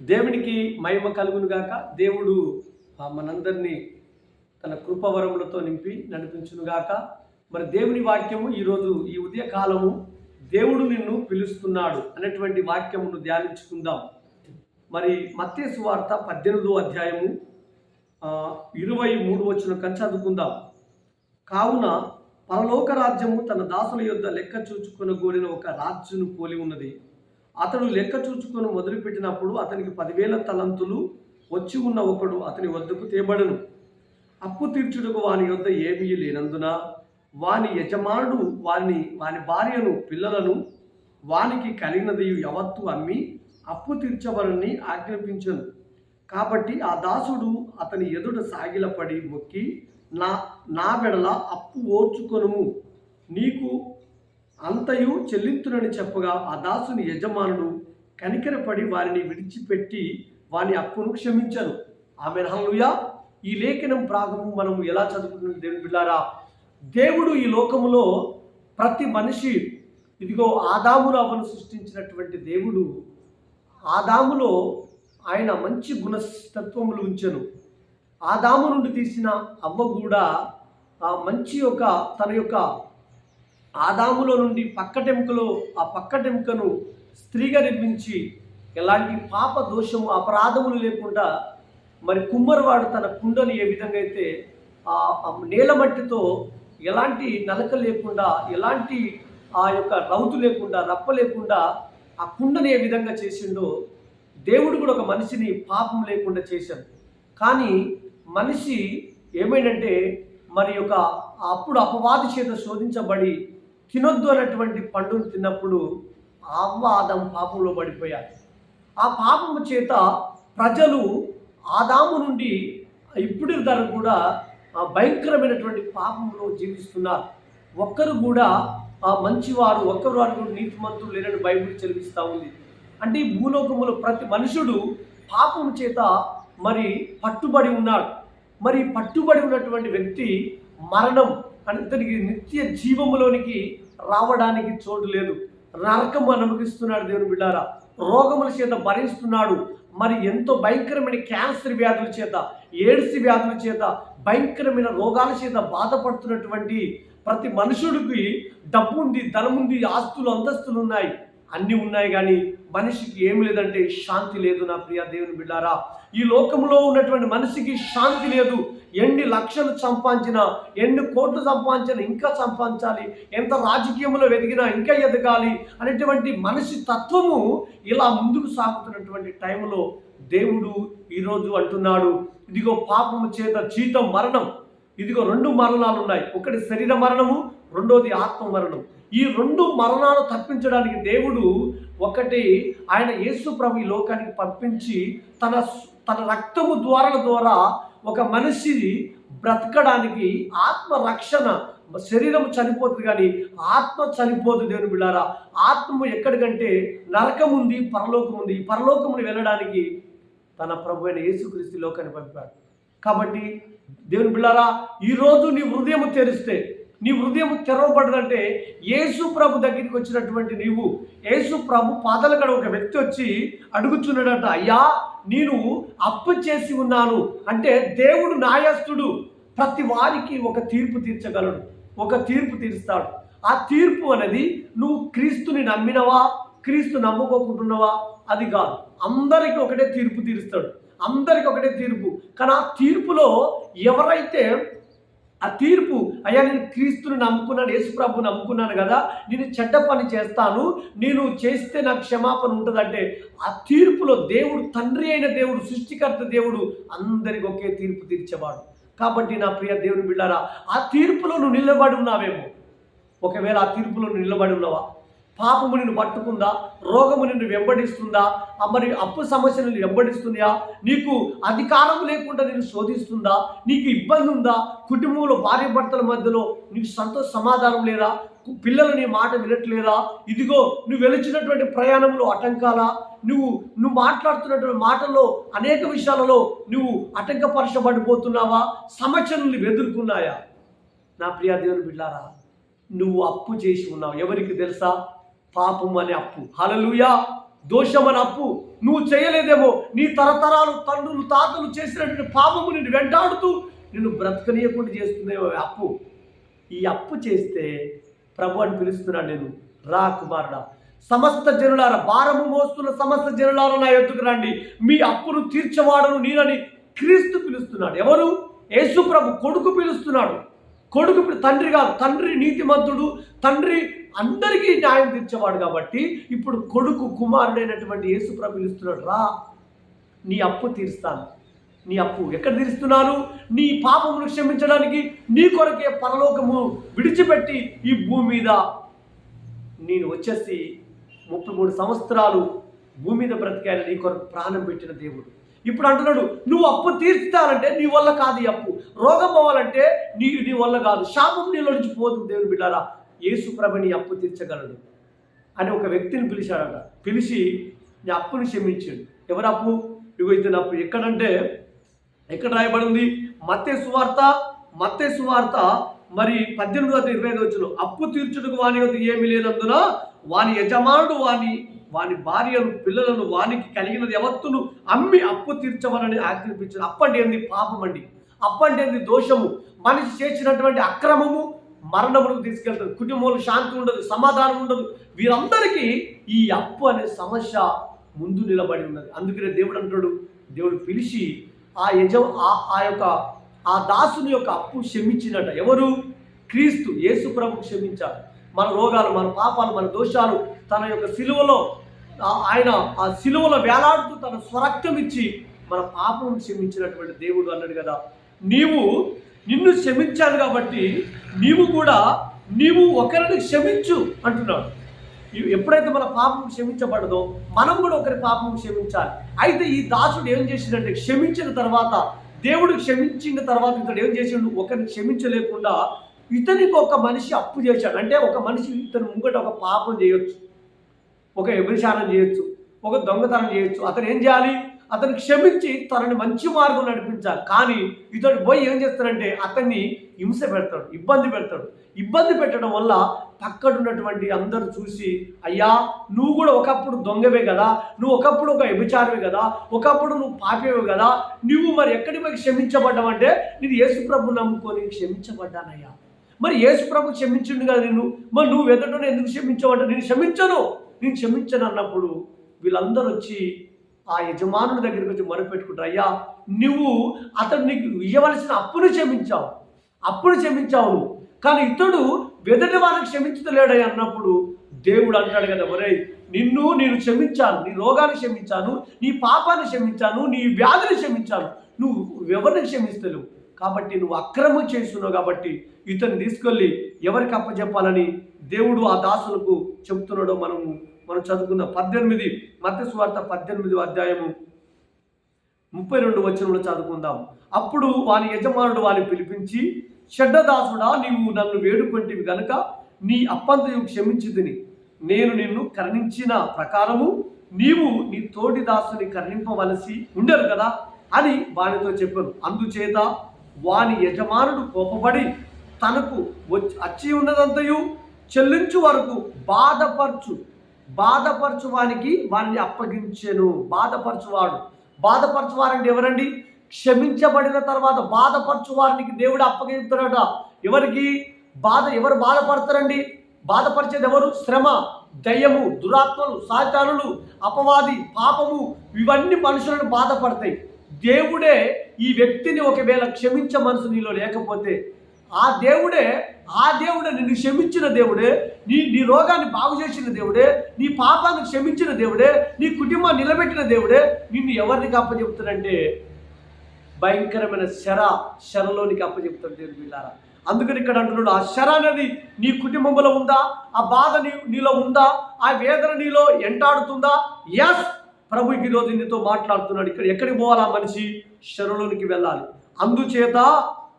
దేవునికి మహిమ కలుగును గాక దేవుడు ఆ, మనందరినీ తన కృపవరములతో నింపి నడిపించును గాక మరి దేవుని వాక్యము ఈరోజు ఈ ఉదయకాలము దేవుడు నిన్ను పిలుస్తున్నాడు అనేటువంటి వాక్యమును ధ్యానించుకుందాం. మరి మత్తేసు వార్త పద్దెనిమిదో అధ్యాయము ఇరవై మూడు వచ్చిన కంచి చదువుకుందాం. కావున పరలోక రాజ్యము తన దాసుల యొద్ద లెక్క చూచుకొని కోరిన ఒక రాజును పోలి ఉన్నది. అతడు లెక్క చూచుకొని మొదలుపెట్టినప్పుడు అతనికి పదివేల తలంతులు వచ్చి ఉన్న ఒకడు అతని వద్దకు తేబడను. అప్పు తీర్చుటకు వాని యొద్ద ఏమీ లేనందున వాని యజమానుడు వాని వాని భార్యను పిల్లలను వానికి కలిగినది యావత్తు అమ్మి అప్పు తీర్చవరని ఆజ్ఞాపించను. కాబట్టి ఆ దాసుడు అతని ఎదుట సాగిలపడి మొక్కి నా నా వెడల అప్పు ఓర్చుకొనుము. నీకు అంతయు చెల్లింతునని చెప్పగా ఆ దాసుని యజమానుడు కనికరపడి వారిని విడిచిపెట్టి వాని అప్పును క్షమించను ఆమె హల్లుయా ఈ లేఖనం ప్రాగము మనము ఎలా చదువుకుంటుంది దేవుని బిళ్ళారా దేవుడు ఈ లోకములో ప్రతి మనిషి ఇదిగో ఆదామును అవను సృష్టించినటువంటి దేవుడు ఆదాములో ఆయన మంచి గుణతత్వములు ఉంచను. ఆదాము నుండి తీసిన అవ్వ కూడా ఆ మంచి యొక్క తన యొక్క ఆదాములో నుండి పక్కటెముకలో ఆ పక్కటెముకను స్త్రీగా నిర్మించి ఎలాంటి పాప దోషము అపరాధములు లేకుండా మరి కుమ్మరివాడు తన కుండను ఏ విధంగా అయితే ఆ నేల మట్టితో ఎలాంటి నలక లేకుండా ఎలాంటి ఆ యొక్క రౌతు లేకుండా రప్ప లేకుండా ఆ కుండని ఏ విధంగా చేసిండో దేవుడు కూడా ఒక మనిషిని పాపం లేకుండా చేశాడు. కానీ మనిషి ఏమైందంటే మరి యొక్క అప్పుడు అపవాది చేత శోధించబడి తినొద్దు అన్నటువంటి పండును తిన్నప్పుడు అవ్వ ఆదాం పాపంలో పడిపోయారు. ఆ పాపము చేత ప్రజలు ఆదాము నుండి ఇప్పుడు ధర కూడా భయంకరమైనటువంటి పాపంలో జీవిస్తున్నారు. ఒక్కరు కూడా ఆ మంచివారు ఒక్కరు వారు కూడా నీతిమంతులు లేనని బైబిల్ చదివిస్తూ ఉంది. అంటే ఈ భూలోకములో ప్రతి మనుషుడు పాపము చేత మరి పట్టుబడి ఉన్నాడు. మరి పట్టుబడి ఉన్నటువంటి వ్యక్తి మరణం అని ఇతనికి నిత్య జీవములోనికి రావడానికి చోటు లేదు. నరకము అనుమతిస్తున్నాడు దేవుని బిడ్డారా. రోగముల చేత భరిస్తున్నాడు. మరి ఎంతో భయంకరమైన క్యాన్సర్ వ్యాధుల చేత ఎయిడ్స్ వ్యాధుల చేత భయంకరమైన రోగాల చేత బాధపడుతున్నటువంటి ప్రతి మనుషుడికి డబ్బు ఉంది ధనముంది ఆస్తులు అంతస్తులు ఉన్నాయి. అన్నీ ఉన్నాయి కానీ మనిషికి ఏమి లేదంటే శాంతి లేదు నా ప్రియ దేవుని బిడ్డారా. ఈ లోకంలో ఉన్నటువంటి మనిషికి శాంతి లేదు. ఎన్ని లక్షలు సంపాదించినా ఎన్ని కోట్లు సంపాదించినా ఇంకా సంపాదించాలి. ఎంత రాజకీయంలో ఎదిగినా ఇంకా ఎదగాలి అనేటువంటి మనిషి తత్వము ఇలా ముందుకు సాగుతున్నటువంటి టైంలో దేవుడు ఈరోజు అంటున్నాడు. ఇదిగో పాపము చేత జీతం మరణం. ఇదిగో రెండు మరణాలు ఉన్నాయి. ఒకటి శరీర మరణము రెండోది ఆత్మ మరణం. ఈ రెండు మరణాలు తప్పించడానికి దేవుడు ఒకటి ఆయన యేసు ప్రభు ఈ లోకానికి పంపించి తన తన రక్తము ద్వారాల ద్వారా ఒక మనిషి బ్రతకడానికి ఆత్మ రక్షణ శరీరం చనిపోతుంది కానీ ఆత్మ చనిపోదు దేవుని బిళ్ళారా. ఆత్మ ఎక్కడికంటే నరకం ఉంది పరలోకం ఉంది. ఈ పరలోకముని వెళ్ళడానికి తన ప్రభు అయిన యేసుక్రీస్తు లోకాన్ని పంపాడు. కాబట్టి దేవుని బిళ్ళారా ఈరోజు నీ హృదయం తెరిస్తే నీ హృదయం తెరవబడదంటే యేసు ప్రభు దగ్గరికి వచ్చినటువంటి నీవు యేసు ప్రభు పాదల కడ ఒక వ్యక్తి వచ్చి అడుగుచున్నాడట అయ్యా నేను అప్పు చేసి ఉన్నాను. అంటే దేవుడు న్యాయస్థుడు ప్రతి వారికి ఒక తీర్పు తీర్చగలడు ఒక తీర్పు తీరుస్తాడు. ఆ తీర్పు అనేది నువ్వు క్రీస్తుని నమ్మినవా క్రీస్తు నమ్ముకోకుంటున్నావా? అది కాదు. అందరికీ ఒకటే తీర్పు తీరుస్తాడు. అందరికి ఒకటే తీర్పు. కానీ ఆ తీర్పులో ఎవరైతే ఆ తీర్పు అయ్యా నేను క్రీస్తుని నమ్ముకున్నాను యేసుప్రభు నమ్ముకున్నాను కదా నేను చెడ్డ పని చేస్తాను నేను చేస్తే నాకు క్షమాపణ ఉంటుందంటే ఆ తీర్పులో దేవుడు తండ్రి అయిన దేవుడు సృష్టికర్త దేవుడు అందరికి ఒకే తీర్పు తీర్చేవాడు. కాబట్టి నా ప్రియ దేవుని బిళ్ళారా ఆ తీర్పులో నువ్వు నిలబడి ఉన్నావేమో. ఒకవేళ ఆ తీర్పులో నువ్వు నిలబడి ఉన్నావా పాపము నిన్ను పట్టుకుందా? రోగము నిన్ను వెంబడిస్తుందా? ఆ మరి అప్పు సమస్య నిన్ను వెంబడిస్తుందా? నీకు అధికారం లేకుండా నేను శోధిస్తుందా? నీకు ఇబ్బంది ఉందా? కుటుంబంలో భార్య భర్తల మధ్యలో నీకు సంతోష సమాధానం లేదా పిల్లలు నీ మాట వినట్లేదా ఇదిగో నువ్వు వెలిచినటువంటి ప్రయాణంలో అటంకాలా నువ్వు నువ్వు మాట్లాడుతున్నటువంటి మాటల్లో అనేక విషయాలలో నువ్వు ఆటంకపరచబడిపోతున్నావా? సమస్యలు ఎదుర్కొన్నాయా? నా ప్రియా దేవుని బిడ్డారా నువ్వు అప్పు చేసి ఉన్నావు. ఎవరికి తెలుసా? పాపం అనే అప్పు. హలలుయా దోషమని అప్పు. నువ్వు చేయలేదేమో. నీ తరతరాలు తండ్రులు తాతలు చేసినటువంటి పాపము నిన్ను వెంటాడుతూ నిన్ను బ్రతకనీయకుండా చేస్తుందేమో అప్పు. ఈ అప్పు చేస్తే ప్రభు అని పిలుస్తున్నాడు నేను. రా కుమారుడా. సమస్త జనులార భారము మోస్తున్న సమస్త జనులార నా ఎద్దుకు రండి. మీ అప్పును తీర్చవాడను నేనని క్రీస్తు పిలుస్తున్నాడు. ఎవరు? యేసు ప్రభు కొడుకు పిలుస్తున్నాడు. కొడుకు తండ్రి కాదు తండ్రి నీతిమంతుడు తండ్రి అందరికీ న్యాయం తీర్చేవాడు కాబట్టి ఇప్పుడు కొడుకు కుమారుడైనటువంటి యేసు ప్రభు పిలుస్తున్నాడు రా నీ అప్పు తీరుస్తాను. నీ అప్పు ఎక్కడ తీరుస్తున్నాను నీ పాపమును క్షమించడానికి నీ కొరకే పరలోకము విడిచిపెట్టి ఈ భూమి మీద నేను వచ్చేసి ముప్పై మూడు సంవత్సరాలు భూమి మీద బ్రతికాయని నీ కొరకు ప్రాణం పెట్టిన దేవుడు. ఇప్పుడు అంటున్నాడు నువ్వు అప్పు తీర్చుతానంటే నీ వల్ల కాదు ఈ అప్పు. రోగం పోవాలంటే నీ నీ వల్ల కాదు. శాపం నీలో నుంచి పోతుంది దేవుని బిడ్డారా. యేసు ప్రభని అప్పు తీర్చగలడు. అని ఒక వ్యక్తిని పిలిచాడట. పిలిచి నీ అప్పుని క్షమించాడు. ఎవరు అప్పు? ఇగో ఇతని అప్పు. ఎక్కడంటే ఎక్కడ రాయబడింది? మత్తే సువార్త మత్తే సువార్త మరి పద్దెనిమిది వందల ఇరవై ఐదు వచ్చిన అప్పు తీర్చుటకు వాని వద్ద లేనందున వాని యజమానుడు వాని వాని భార్యను పిల్లలను వానికి కలిగినది యావత్తును అమ్మి అప్పు తీర్చవనని ఆజ్ఞాపించారు. అప్పటి ఏంది పాపం అండి? అప్పండి ఏంది దోషము? మనిషి చేసినటువంటి అక్రమము మరణములకు తీసుకెళ్తారు కుటుంబంలో శాంతి ఉండదు సమాధానం ఉండదు. వీరందరికీ ఈ అప్పు అనే సమస్య ముందు నిలబడి ఉన్నది. అందుకనే దేవుడు అంటాడు దేవుడు పిలిచి ఆ యజ ఆ- ఆ యొక్క ఆ దాసుని యొక్క అప్పు క్షమించినట. ఎవరు? క్రీస్తు యేసు ప్రభు క్షమించారు మన రోగాలు మన పాపాలు మన దోషాలు తన యొక్క సిలువలో ఆయన ఆ సిలువలో వేలాడుతూ తన స్వరక్తం ఇచ్చి మన పాపం క్షమించినటువంటి దేవుడు అన్నాడు కదా. నీవు నిన్ను క్షమించాను కాబట్టి నీవు కూడా నీవు ఒకరిని క్షమించు అంటున్నాడు. ఎప్పుడైతే మన పాపం క్షమించబడదో మనం కూడా ఒకరి పాపం క్షమించాలి. అయితే ఈ దాసుడు ఏం చేసిందంటే క్షమించిన తర్వాత దేవుడు క్షమించిన తర్వాత ఇతడు ఏం చేసిండు? ఒకరిని క్షమించలేకుండా ఇతనికి ఒక మనిషి అప్పు చేశాడు. అంటే ఒక మనిషి ఇతను ముంగట ఒక పాపం చేయొచ్చు. ఒక వ్యభిచారం చేయొచ్చు ఒక దొంగతనం చేయొచ్చు. అతను ఏం చేయాలి? అతను క్షమించి తనని మంచి మార్గం నడిపించాలి. కానీ ఇతడు పోయి ఏం చేస్తాడంటే అతన్ని హింస పెడతాడు ఇబ్బంది పెడతాడు. ఇబ్బంది పెట్టడం వల్ల పక్కడున్నటువంటి అందరూ చూసి అయ్యా నువ్వు కూడా ఒకప్పుడు దొంగవే కదా నువ్వు ఒకప్పుడు ఒక వ్యభిచారమే కదా ఒకప్పుడు నువ్వు పాపేవే కదా నువ్వు మరి ఎక్కడి పోయి క్షమించబడ్డావంటే నేను యేసుప్రభు నమ్ముకొని క్షమించబడ్డానయ్యా మరి యేసుప్రభు క్షమించిండు కదా నిన్ను? మరి నువ్వు ఎదుటనే ఎందుకు క్షమించవంటే నేను క్షమించను. నేను క్షమించను అన్నప్పుడు వీళ్ళందరూ వచ్చి ఆ యజమానుడి దగ్గరికి వచ్చి మొరపెట్టుకుంటారు అయ్యా నువ్వు అతడు నీకు ఇవ్వవలసిన అప్పును క్షమించావు అప్పును క్షమించావు నువ్వు. కానీ ఇతడు వెదటి వారిని క్షమించలేడని అన్నప్పుడు దేవుడు అంటాడు కదా ఒరే నిన్ను నేను క్షమించాను నీ రోగాన్ని క్షమించాను నీ పాపాన్ని క్షమించాను నీ వ్యాధిని క్షమించాను. నువ్వు ఎవరిని క్షమిస్తలేవు? కాబట్టి నువ్వు అక్రమం చేస్తున్నావు కాబట్టి ఇతను తీసుకెళ్ళి ఎవరికి అప్పచెప్పాలని దేవుడు ఆ దాసులకు చెప్తున్నాడో మనము మనం చదువుకున్న పద్దెనిమిది మత్స్య స్వార్థ పద్దెనిమిది అధ్యాయము ముప్పై రెండు వచనంలో చదువుకుందాం. అప్పుడు వాని యజమానుడు వాని పిలిపించి చెడ్డదాసుడా నీవు నన్ను వేడుకొంటివి గనుక నీ అప్పంతయు క్షమించితిని. నేను నిన్ను కరుణించిన ప్రకారము నీవు నీ తోటి దాసుని కరుణింపవలసి ఉండరు కదా అని వానితో చెప్పాను అందుచేత వాని యజమానుడు కోపపడి తనకు వచ్చి వచ్చి ఉన్నదంతయు చెల్లించు వరకు బాధపరచు. బాధపరచు వానికి వారిని అప్పగించెను. బాధపరచువాడు. బాధపరచువారంటే ఎవరండి? క్షమించబడిన తర్వాత బాధపరచు వారికి దేవుడు అప్పగిస్తున్నాడట ఎవరికి? బాధ ఎవరు బాధపడతారండి? బాధపరిచేది ఎవరు? శ్రమ దయ్యము దురాత్మలు సాతానులు అపవాది పాపము ఇవన్నీ మనుషులను బాధపడతాయి. దేవుడే ఈ వ్యక్తిని ఒకవేళ క్షమించే మనసు నీలో లేకపోతే ఆ దేవుడే ఆ దేవుడే నిన్ను క్షమించిన దేవుడే నీ నీ రోగాన్ని బాగు చేసిన దేవుడే నీ పాపాన్ని క్షమించిన దేవుడే నీ కుటుంబాన్ని నిలబెట్టిన దేవుడే నిన్ను ఎవరిని అప్పచెప్తాడంటే భయంకరమైన శర శరలోనికి అప్పచెప్తాడు దేవుడు వీళ్ళారా అందుకని ఇక్కడ అంటున్నాడు ఆ శర అనేది నీ కుటుంబంలో ఉందా? ఆ బాధ నీ నీలో ఉందా? ఆ వేదన నీలో ఎంటాడుతుందా? ఎస్ ప్రభు ఈరోజు నీతో మాట్లాడుతున్నాడు. ఇక్కడ ఎక్కడికి పోవాలి ఆ మనిషి? శరలోనికి వెళ్ళాలి. అందుచేత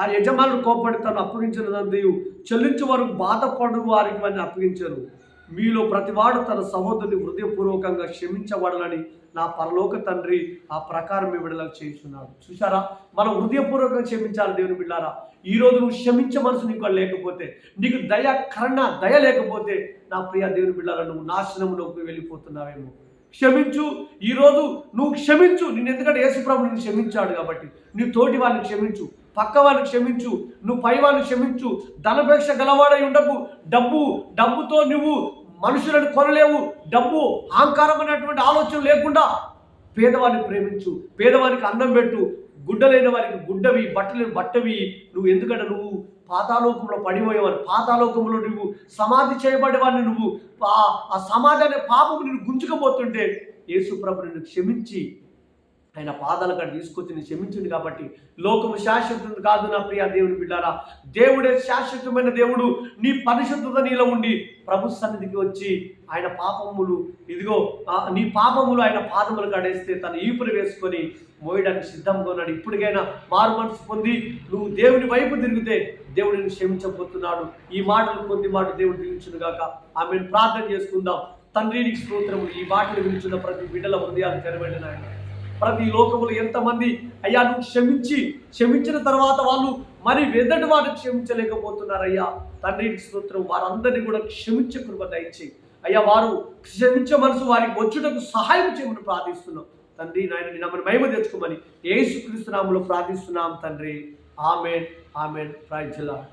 ఆ యజమానులు కోపడి తను అప్పగించినదంతయు చెల్లించే వరకు బాధపడు వారికి వారిని అప్పగించారు. మీలో ప్రతివాడు తన సహోదరుని హృదయపూర్వకంగా క్షమించబడాలని నా పరలోక తండ్రి ఆ ప్రకారం విడుదల చేస్తున్నాడు. చూసారా మనం హృదయపూర్వకంగా క్షమించాలి దేవుని బిడ్డారా. ఈ రోజు నువ్వు క్షమించే మనసు నీకు లేకపోతే నీకు దయ కరణ దయ లేకపోతే నా ప్రియ దేవుని బిడ్డారా నువ్వు నాశనంలోకి వెళ్ళిపోతున్నావేమో. క్షమించు. ఈరోజు నువ్వు క్షమించు. నేను ఎందుకంటే యేసుప్రభు నిన్ను క్షమించాడు కాబట్టి నీ తోటి వారిని క్షమించు. పక్క వాళ్ళు క్షమించు నువ్వు పై వారిని క్షమించు ధనపేక్ష గలవాడై ఉండకు. డబ్బు డబ్బుతో నువ్వు మనుషులను కొనలేవు. డబ్బు అహంకారం అనేటువంటి ఆలోచన లేకుండా పేదవారిని ప్రేమించు పేదవారికి అన్నం పెట్టు. గుడ్డలైన వారికి గుడ్డవి బట్టలు బట్టవి. నువ్వు ఎందుకంటే నువ్వు పాతాలోకంలో పడిపోయేవారు. పాతాలోకంలో నువ్వు సమాధి చేయబడేవాడిని. నువ్వు ఆ- సమాధి అనే పాపము నిన్ను గుంజుకపోతుంటే యేసు ప్రభు నిన్ను క్షమించి ఆయన పాదాల కాడ తీసుకొచ్చి నేను క్షమించింది కాబట్టి లోకము శాశ్వతం కాదు నా ప్రియ దేవుని బిడ్డారా. దేవుడే శాశ్వతమైన దేవుడు. నీ పరిశుద్ధత నీలో ఉండి ప్రభు సన్నిధికి వచ్చి ఆయన పాపములు ఇదిగో నీ పాపములు ఆయన పాదములు కడేస్తే తన ఈపులు వేసుకొని మోయడానికి సిద్ధంగా ఉన్నాడు. ఇప్పటికైనా మారు మనసు పొంది నువ్వు దేవుని వైపు తిరిగితే దేవుడిని క్షమించబోతున్నాడు. ఈ మాటలు కొద్ది మాట దేవుడు దీవించును గాక. ఆమెను. ప్రార్థన చేసుకుందాం. తండ్రి నీకు ఈ మాటలు వినిచున్న ప్రతి బిడ్డల హృదయాలు తెరవండి నాయన ప్రతి లోకములు ఎంతమంది అయ్యా నువ్వు క్షమించి క్షమించిన తర్వాత వాళ్ళు మరి వెదటి వారిని క్షమించలేకపోతున్నారయ్యా. తండ్రి స్తోత్రం వారందరినీ కూడా క్షమించే కృప దయచేయి. అయ్యా వారు క్షమించే మనసు వారికి వచ్చుటకు సహాయం చేయమని ప్రార్థిస్తున్నాం. తండ్రి నాయన నమ్మని మహిమ తెచ్చుకోమని యేసుక్రీస్తు నామములో ప్రార్థిస్తున్నాం తండ్రి. Amen amen. ప్రార్థించలా